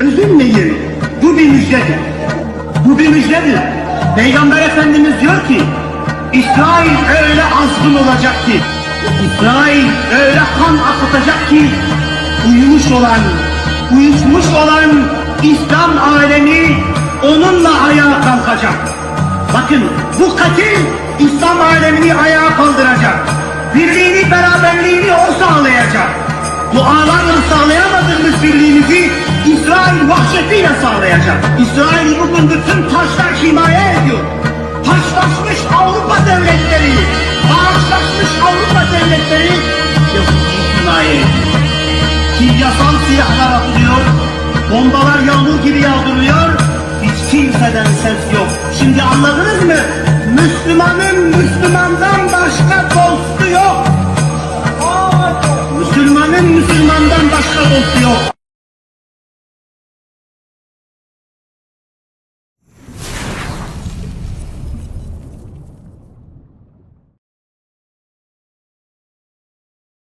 üzülmeyin. Bu bir müjdedir. Bu bir müjdedir. Peygamber Efendimiz diyor ki, İsrail öyle azgın olacak ki, İsrail öyle kan akıtacak ki, uyumuş olan, uyuşmuş olan İslam alemi onunla ayağa kalkacak. Bakın bu katil İslam alemini ayağa kaldıracak. Birliğini, beraberliğini o sağlayacak. Dualarla sağlayamadığımız Vahşetiyle sağlayacak. İsrail bugün bütün taşlar himaye ediyor. Taşlaşmış Avrupa devletleri, bağışlaşmış Avrupa devletleri Yahudi'yi himaye ediyor. Kimyasal silahlar atılıyor, bombalar yağmur gibi yağdırılıyor, hiç kimseden ses yok. Şimdi anladınız mı? Müslümanın Müslümandan başka dostu yok. Müslümanın Müslümandan başka dostu yok.